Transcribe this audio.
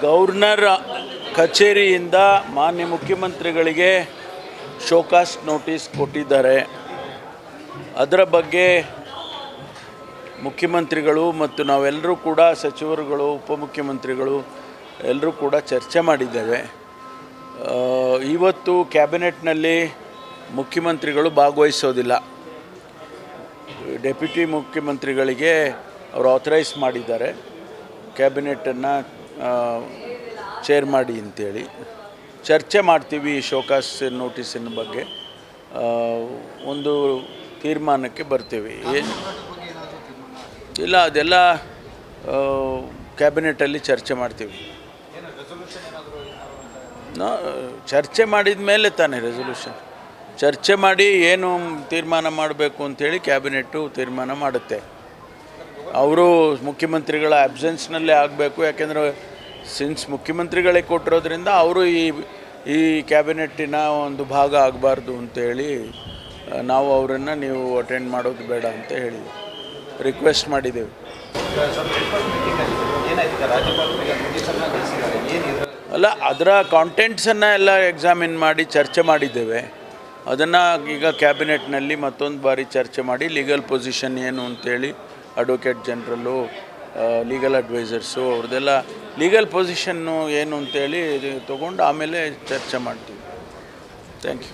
Governor ಕಚೇರಿಯಿಂದ ಮಾನ್ಯ ಮುಖ್ಯಮಂತ್ರಿಗಳಿಗೆ ಶೋಕಾಸ್ ನೋಟಿಸ್ ಕೊಟ್ಟಿದ್ದಾರೆ. ಅದರ ಬಗ್ಗೆ ಮುಖ್ಯಮಂತ್ರಿಗಳು ಮತ್ತು ನಾವೆಲ್ಲರೂ ಕೂಡ ಸಚಿವರುಗಳು ಉಪಮುಖ್ಯಮಂತ್ರಿಗಳು ಎಲ್ಲರೂ ಕೂಡ ಚರ್ಚೆ ಮಾಡಿದ್ದೇವೆ. ಇವತ್ತು ಕ್ಯಾಬಿನೆಟ್ನಲ್ಲಿ ಮುಖ್ಯಮಂತ್ರಿಗಳು ಭಾಗವಹಿಸೋದಿಲ್ಲ. ಡೆಪ್ಯೂಟಿ ಮುಖ್ಯಮಂತ್ರಿಗಳಿಗೆ ಅವರು ಆಥರೈಸ್ ಮಾಡಿದ್ದಾರೆ. ಕ್ಯಾಬಿನೆಟನ್ನು ಚೇರ್ ಮಾಡಿ ಅಂತೇಳಿ. ಚರ್ಚೆ ಮಾಡ್ತೀವಿ ಈ ಶೋಕಾಸ್ ನೋಟಿಸಿನ ಬಗ್ಗೆ. ಒಂದು ತೀರ್ಮಾನಕ್ಕೆ ಬರ್ತೀವಿ. ಏನು ಇಲ್ಲ, ಅದೆಲ್ಲ ಕ್ಯಾಬಿನೆಟಲ್ಲಿ ಚರ್ಚೆ ಮಾಡ್ತೀವಿ. ಚರ್ಚೆ ಮಾಡಿದ ಮೇಲೆ ತಾನೇ ರೆಸೊಲ್ಯೂಷನ್ ಚರ್ಚೆ ಮಾಡಿ ಏನು ತೀರ್ಮಾನ ಮಾಡಬೇಕು ಅಂತೇಳಿ ಕ್ಯಾಬಿನೆಟ್ಟು ತೀರ್ಮಾನ ಮಾಡುತ್ತೆ. ಅವರು ಮುಖ್ಯಮಂತ್ರಿಗಳ ಅಬ್ಸೆನ್ಸ್ನಲ್ಲೇ ಆಗಬೇಕು, ಯಾಕೆಂದರೆ ಸಿನ್ಸ್ ಮುಖ್ಯಮಂತ್ರಿಗಳೇ ಕೊಟ್ಟಿರೋದ್ರಿಂದ ಅವರು ಈ ಈ ಕ್ಯಾಬಿನೆಟ್ಟಿನ ಒಂದು ಭಾಗ ಆಗಬಾರ್ದು ಅಂತೇಳಿ ನಾವು ಅವರನ್ನು ನೀವು ಅಟೆಂಡ್ ಮಾಡೋದು ಬೇಡ ಅಂತ ಹೇಳಿ ರಿಕ್ವೆಸ್ಟ್ ಮಾಡಿದ್ದೇವೆ. ಅಲ್ಲ, ಅದರ ಕಾಂಟೆಂಟ್ಸನ್ನು ಎಲ್ಲ ಎಕ್ಸಾಮಿನ್ ಮಾಡಿ ಚರ್ಚೆ ಮಾಡಿದ್ದೇವೆ. ಅದನ್ನು ಈಗ ಕ್ಯಾಬಿನೆಟ್ನಲ್ಲಿ ಮತ್ತೊಂದು ಬಾರಿ ಚರ್ಚೆ ಮಾಡಿ ಲೀಗಲ್ ಪೊಸಿಷನ್ ಏನು ಅಂತೇಳಿ ಅಡ್ವೊಕೇಟ್ ಜನರಲ್ಲು ಲೀಗಲ್ ಅಡ್ವೈಸರ್ಸು ಅವ್ರದ್ದೆಲ್ಲ ಲೀಗಲ್ ಪೊಸಿಷನ್ನು ಏನು ಅಂತೇಳಿ ತೊಗೊಂಡು ಆಮೇಲೆ ಚರ್ಚೆ ಮಾಡ್ತೀವಿ. Thank you